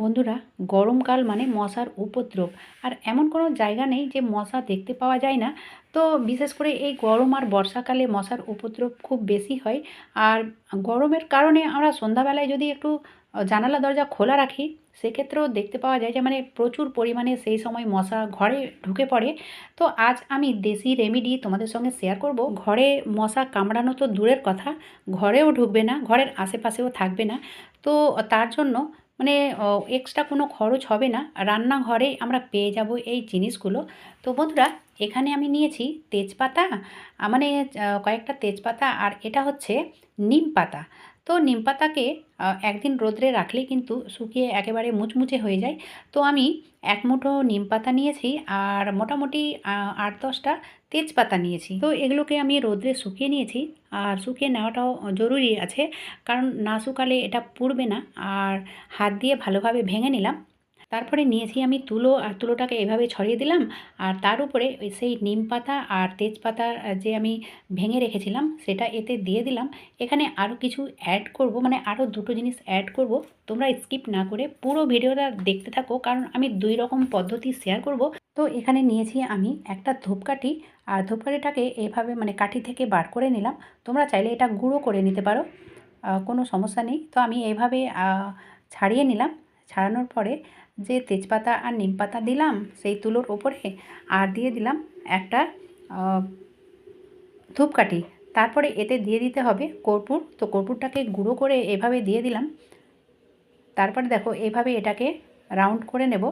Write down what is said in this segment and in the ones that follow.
বন্ধুরা গরমকাল মানে মশার উপদ্রব। আর এমন কোনো জায়গা নেই যে মশা দেখতে পাওয়া যায় না। তো বিশেষ করে এই গরম আর বর্ষাকালে মশার উপদ্রব খুব বেশি হয়। আর গরমের কারণে আমরা সন্ধ্যাবেলায় যদি একটু জানালা দরজা খোলা রাখি, সেক্ষেত্রেও দেখতে পাওয়া যায় যে মানে প্রচুর পরিমাণে সেই সময় মশা ঘরে ঢুকে পড়ে। তো আজ আমি দেশি রেমিডি তোমাদের সঙ্গে শেয়ার করব। ঘরে মশা কামড়ানো তো দূরের কথা, ঘরেও ঢুকবে না, ঘরের আশেপাশেও থাকবে না। তো তার জন্য মানে এক্সট্রা কোনো খরচ হবে না। রান্নাঘরে আমরা পেয়ে যাব এই জিনিসগুলো। তো বন্ধুরা, এখানে আমি নিয়েছি তেজপাতা মানে কয়েকটা তেজপাতা, আর এটা হচ্ছে নিম পাতা। তো নিম পাতাকে একদিন রোদ্রে রাখলে কিন্তু শুকিয়ে একেবারে মুচমুচে হয়ে যায়। তো আমি এক মুঠো নিম পাতা নিয়েছি আর মোটামুটি আট দশটা তেজপাতা নিয়েছি। তো এগুলোকে আমি রোদ্রে শুকিয়ে নিয়েছি আর শুকিয়ে নেওয়াটাও জরুরি আছে কারণ না শুকালে এটা পুড়বে না। আর হাত দিয়ে ভালোভাবে ভেঙে নিলাম তারপরে নিয়েছি আমি তুলো আর তুলোটাকে এভাবে ছড়িয়ে দিলাম। আর তার উপরে সেই নিম পাতা আর তেজপাতা যে আমি ভেঙে রেখেছিলাম সেটা এতে দিয়ে দিলাম। এখানে আরও কিছু অ্যাড করব মানে আরও দুটো জিনিস অ্যাড করব। তোমরা স্কিপ না করে পুরো ভিডিওটা দেখতে থাকো কারণ আমি দুই রকম পদ্ধতি শেয়ার করব। তো এখানে নিয়েছি আমি একটা ধূপকাঠি আর ধূপকাঠিটাকে এভাবে মানে কাঠি থেকে বার করে নিলাম। তোমরা চাইলে এটা গুঁড়ো করে নিতে পারো কোনো সমস্যা নেই। তো আমি এইভাবে আহ, ছাড়িয়ে নিলাম। ছাড়ানোর পরে যে তেজপাতা আর নিম পাতা দিলাম, সেই তুলোর ওপরে আর দিয়ে দিলাম একটা ধূপকাঠি। তারপরে এতে দিয়ে দিতে হবে কর্পূর। তো কর্পূরটাকে গুঁড়ো করে এভাবে দিয়ে দিলাম। তারপরে দেখো এভাবে এটাকে রাউন্ড করে নেব।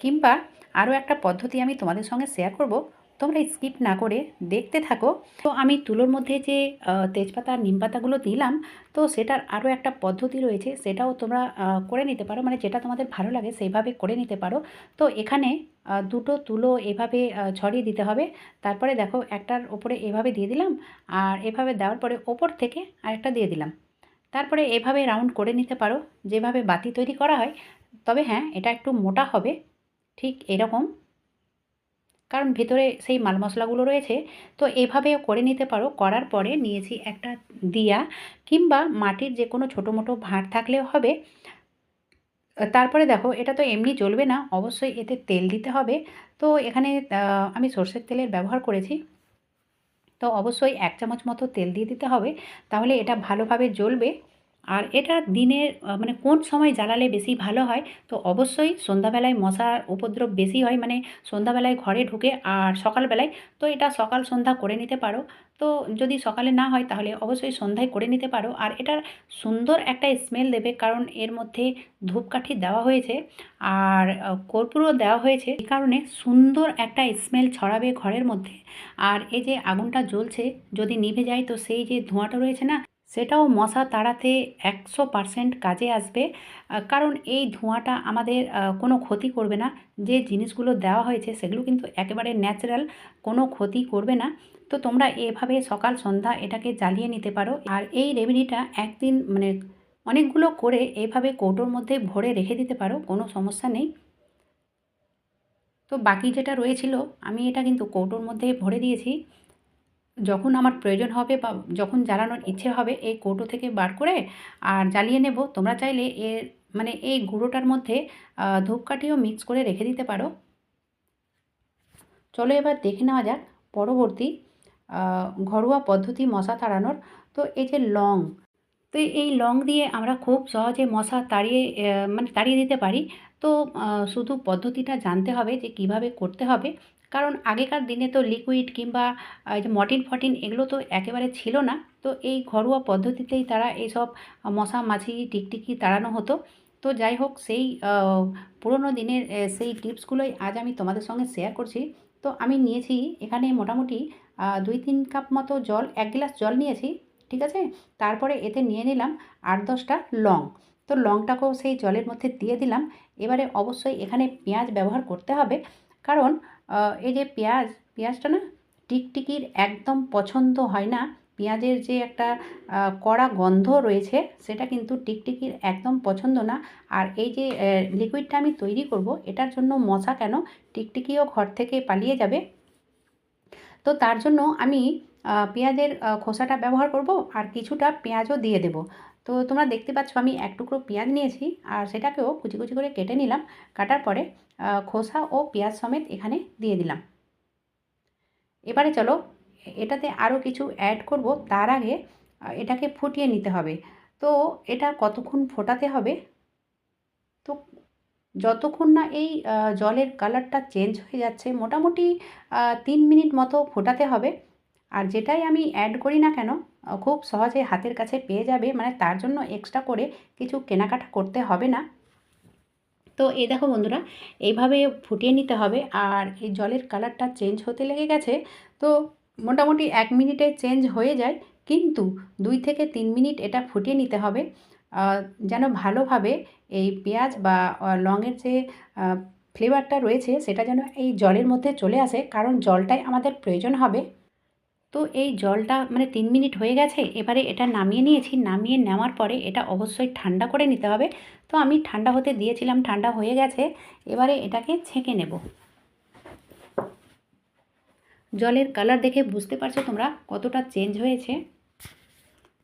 কিংবা আরও একটা পদ্ধতি আমি তোমাদের সঙ্গে শেয়ার করব। তোমরা স্কিপ না করে দেখতে থাকো। তো আমি তুলোর মধ্যে যে তেজপাতা আর নিম পাতাগুলো দিলাম, তো সেটার আরও একটা পদ্ধতি রয়েছে, সেটাও তোমরা করে নিতে পারো। মানে যেটা তোমাদের ভালো লাগে সেইভাবে করে নিতে পারো। তো এখানে দুটো তুলো এভাবে ছড়িয়ে দিতে হবে। তারপরে দেখো একটার ওপরে এভাবে দিয়ে দিলাম, আর এভাবে দেওয়ার পরে ওপর থেকে আরেকটা দিয়ে দিলাম। তারপরে এভাবে রাউন্ড করে নিতে পারো, যেভাবে বাতি তৈরি করা হয়। তবে হ্যাঁ এটা একটু মোটা হবে, ঠিক এরকম। কারণ ভেতরে সেই মাল মশলাগুলো রয়েছে, তো এভাবেও করে নিতে পারো। করার পরে নিয়েছি একটা দিয়া কিংবা মাটির যে কোনো ছোটো মোটো ভাঁড় থাকলেও হবে। তারপরে দেখো, এটা তো এমনি জ্বলবে না, অবশ্যই এতে তেল দিতে হবে। তো এখানে আমি সর্ষের তেলের ব্যবহার করেছি। তো অবশ্যই এক চামচ মতো তেল দিয়ে দিতে হবে, তাহলে এটা ভালোভাবে জ্বলবে। আর এটা দিনের মানে কোন সময় জ্বালালে বেশি ভালো হয়? তো অবশ্যই সন্ধ্যাবেলায় মশার উপদ্রব বেশি হয় মানে সন্ধ্যাবেলায় ঘরে ঢুকে আর সকালবেলায়, তো এটা সকাল সন্ধ্যা করে নিতে পারো। তো যদি সকালে না হয় তাহলে অবশ্যই সন্ধ্যায় করে নিতে পারো। আর এটার সুন্দর একটা স্মেল দেবে, কারণ এর মধ্যে ধূপকাঠি দেওয়া হয়েছে আর কর্পূরও দেওয়া হয়েছে। এই কারণে সুন্দর একটা স্মেল ছড়াবে ঘরের মধ্যে। আর এই যে আগুনটা জ্বলছে, যদি নিভে যায়, তো সেই যে ধোঁয়াটা রয়েছে না সেটাও মশা তাড়াতে একশো পারসেন্ট কাজে আসবে। কারণ এই ধোঁয়াটা আমাদের কোনো ক্ষতি করবে না। যে জিনিসগুলো দেওয়া হয়েছে সেগুলো কিন্তু একেবারে ন্যাচারাল কোনো ক্ষতি করবে না। তো তোমরা এভাবে সকাল সন্ধ্যা এটাকে জ্বালিয়ে নিতে পারো। আর এই রেমেডিটা একদিন মানে অনেকগুলো করে এভাবে কৌটোর মধ্যে ভরে রেখে দিতে পারো, কোনো সমস্যা নেই। তো বাকি যেটা রয়েছিল, আমি এটা কিন্তু কৌটোর মধ্যে ভরে দিয়েছি। যখন আমার প্রয়োজন হবে বা যখন জ্বালানোর ইচ্ছে হবে, এই কৌটো থেকে বার করে আর জ্বালিয়ে নেব। তোমরা চাইলে এর মানে এই গুঁড়োটার মধ্যে ধূপকাঠিও মিক্স করে রেখে দিতে পারো। চলো এবার দেখে নেওয়া যাক পরবর্তী ঘরোয়া পদ্ধতি মশা তাড়ানোর। তো এই যে লং, তো এই লং দিয়ে আমরা খুব সহজে মশা তাড়িয়ে মানে তাড়িয়ে দিতে পারি। তো শুধু পদ্ধতিটা জানতে হবে যে কীভাবে করতে হবে। কারণ আগেকার দিনে তো লিকুইড কিংবা যে মর্টিন ফর্টিন এগুলো তো একেবারে ছিল না। তো এই ঘরোয়া পদ্ধতিতেই তারা এইসব মশা, মাছি, টিকটিকি তাড়ানো হতো। তো যাই হোক, সেই পুরোনো দিনের সেই টিপসগুলোই আজ আমি তোমাদের সঙ্গে শেয়ার করছি। তো আমি নিয়েছি এখানে মোটামুটি দুই তিন কাপ মতো জল, এক গ্লাস জল নিয়েছি, ঠিক আছে? তারপরে এতে নিয়ে নিলাম আট দশটা লং। তো লংটাকেও সেই জলের মধ্যে দিয়ে দিলাম। এবারে অবশ্যই এখানে পেঁয়াজ ব্যবহার করতে হবে। কারণ এই যে পেঁয়াজ, পেঁয়াজটা না টিকটিকির একদম পছন্দ হয় না। পেঁয়াজের যে একটা কড়া গন্ধ রয়েছে সেটা কিন্তু টিকটিকির একদম পছন্দ না। আর এই যে লিকুইডটা আমি তৈরি করব, এটার জন্য মশা কেন? টিকটিকিও ঘর থেকে পালিয়ে যাবে। তো তার জন্য আমি পেঁয়াজের খোসাটা ব্যবহার করব আর কিছুটা পেঁয়াজও দিয়ে দেব। তো তোমরা দেখতে পাচ্ছ আমি এক টুকরো পেঁয়াজ নিয়েছি, আর সেটাকেও কুচি কুচি করে কেটে নিলাম। কাটার পরে খোসা ও পেঁয়াজ সমেত এখানে দিয়ে দিলাম। এবারে চলো, এটাতে আরও কিছু অ্যাড করব। তার আগে এটাকে ফুটিয়ে নিতে হবে। তো এটা কতক্ষণ ফোটাতে হবে? তো যতক্ষণ না এই জলের কালারটা চেঞ্জ হয়ে যাচ্ছে, মোটামুটি তিন মিনিট মতো ফোটাতে হবে। আর যেটাই আমি অ্যাড করি না কেন খুব সহজে হাতের কাছে পেয়ে যাবে মানে তার জন্য এক্সট্রা করে কিছু কেনাকাটা করতে হবে না। তো এই দেখো বন্ধুরা, এইভাবে ফুটিয়ে নিতে হবে। আর এই জলের কালারটা চেঞ্জ হতে লেগে গেছে, তো মোটামুটি এক মিনিটে চেঞ্জ হয়ে যায়। কিন্তু দুই থেকে তিন মিনিট এটা ফুটিয়ে নিতে হবে যেন ভালোভাবে এই পেঁয়াজ বা লংয়ের যে ফ্লেভারটা রয়েছে, সেটা যেন এই জলের মধ্যে চলে আসে। কারণ জলটাই আমাদের প্রয়োজন হবে। তো এই জলটা মানে তিন মিনিট হয়ে গেছে, এবারে এটা নামিয়ে নিয়েছি। নামিয়ে নেওয়ার পরে এটা অবশ্যই ঠান্ডা করে নিতে হবে। তো আমি ঠান্ডা হতে দিয়েছিলাম, ঠান্ডা হয়ে গেছে। এবারে এটাকে ছেঁকে নেব। জলের কালার দেখে বুঝতে পারছ তোমরা কতটা চেঞ্জ হয়েছে।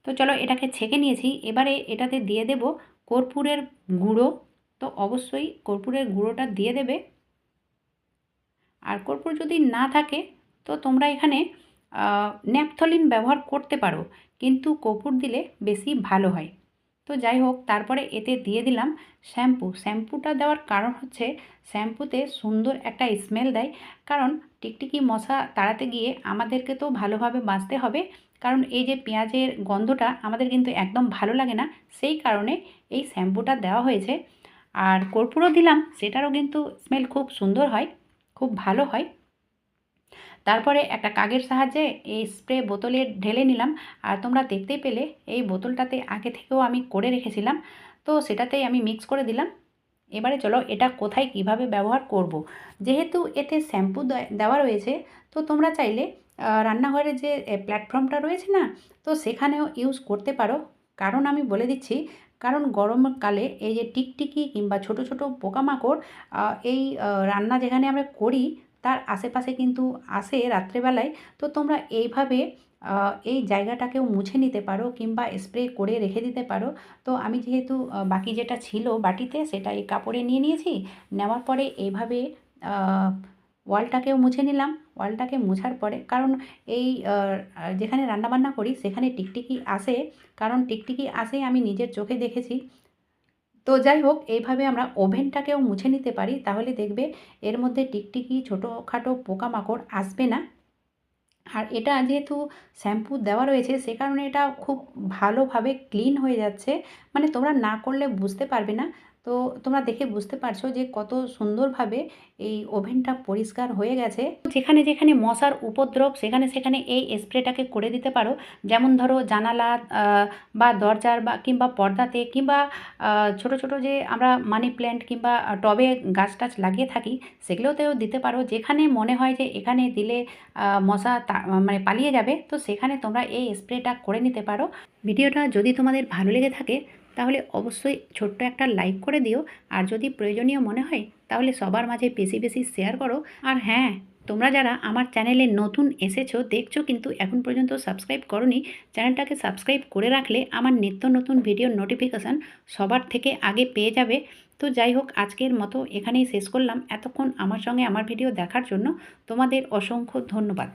তো চলো এটাকে ছেঁকে নিয়েছি। এবারে এটাতে দিয়ে দেব কর্পূরের গুঁড়ো। তো অবশ্যই কর্পূরের গুঁড়োটা দিয়ে দেবে। আর কর্পূর যদি না থাকে, তো তোমরা এখানে ন্যাপথলিন ব্যবহার করতে পারো, কিন্তু কর্পূর দিলে বেশি ভালো হয়। তো যাই হোক, তারপরে এতে দিয়ে দিলাম শ্যাম্পু। শ্যাম্পুটা দেওয়ার কারণ হচ্ছে, শ্যাম্পুতে সুন্দর একটা স্মেল দেয়। কারণ টিকটিকি মশা তাড়াতে গিয়ে আমাদেরকে তো ভালোভাবে বাঁচতে হবে। কারণ এই যে পেঁয়াজের গন্ধটা আমাদের কিন্তু একদম ভালো লাগে না, সেই কারণে এই শ্যাম্পুটা দেওয়া হয়েছে। আর কর্পূরও দিলাম, সেটারও কিন্তু স্মেল খুব সুন্দর হয়, খুব ভালো হয়। তারপরে একটা কাগের সাহায্যে এই স্প্রে বোতলে ঢেলে নিলাম। আর তোমরা দেখতেই পেলে এই বোতলটাতে আগে থেকেও আমি করে রেখেছিলাম। তো সেটাতেই আমি মিক্স করে দিলাম। এবারে চলো এটা কোথায় কীভাবে ব্যবহার করব। যেহেতু এতে শ্যাম্পু দেওয়া রয়েছে, তো তোমরা চাইলে রান্নাঘরে যে প্ল্যাটফর্মটা রয়েছে না, তো সেখানেও ইউজ করতে পারো। কারণ আমি বলে দিচ্ছি, কারণ গরমকালে এই যে টিকটিকি কিংবা ছোট ছোট পোকামাকড় এই রান্না যেখানে আমরা করি তার আশেপাশে কিন্তু আসে রাত্রেবেলায়। তো তোমরা এইভাবে এই জায়গাটাকেও মুছে নিতে পারো কিংবা স্প্রে করে রেখে দিতে পারো। তো আমি যেহেতু বাকি যেটা ছিল বাটিতে সেটা এই কাপড়ে নিয়ে নিয়েছি। নেওয়ার পরে এইভাবে ওয়ালটাকেও মুছে নিলাম। ওয়ালটাকে মুছার পরে, কারণ এই যেখানে রান্নাবান্না করি সেখানে টিকটিকি আসে। কারণ টিকটিকি আসে আমি নিজের চোখে দেখেছি। তো যাই হোক, এইভাবে আমরা ওভেনটাকেও মুছে নিতে পারি। তাহলে দেখবে এর মধ্যে টিকটিকি, ছোটোখাটো পোকামাকড় আসবে না। আর এটা যেহেতু শ্যাম্পু দেওয়া রয়েছে, সে কারণে এটা খুব ভালোভাবে ক্লিন হয়ে যাচ্ছে। মানে তোমরা না করলে বুঝতে পারবে না তো তোমরা দেখে বুঝতে পারছ যে কত সুন্দরভাবে এই ওভেনটা পরিষ্কার হয়ে গেছে। যেখানে যেখানে মশার উপদ্রব, সেখানে সেখানে এই স্প্রেটাকে করে দিতে পারো। যেমন ধরো জানালা বা দরজার বা কিংবা পর্দাতে কিংবা ছোট ছোট যে আমরা মানি প্ল্যান্ট কিংবা টবে গাছ টাছ লাগিয়ে থাকি, সেগুলোতেও দিতে পারো। যেখানে মনে হয় যে এখানে দিলে মশা মানে পালিয়ে যাবে, তো সেখানে তোমরা এই স্প্রেটা করে নিতে পারো। ভিডিওটা যদি তোমাদের ভালো লেগে থাকে তাহলে অবশ্যই ছোট্ট একটা লাইক করে দিও। আর যদি প্রয়োজনীয় মনে হয়, তাহলে সবার মাঝে বেশি বেশি শেয়ার করো। আর হ্যাঁ তোমরা যারা আমার চ্যানেলে নতুন এসেছ, দেখছ কিন্তু এখন পর্যন্ত সাবস্ক্রাইব করনি চ্যানেলটাকে সাবস্ক্রাইব করে রাখলে আমার নিত্য নতুন ভিডিওর নোটিফিকেশান সবার থেকে আগে পেয়ে যাবে। তো যাই হোক, আজকের মতো এখানেই শেষ করলাম। এতক্ষণ আমার সঙ্গে আমার ভিডিও দেখার জন্য তোমাদের অসংখ্য ধন্যবাদ।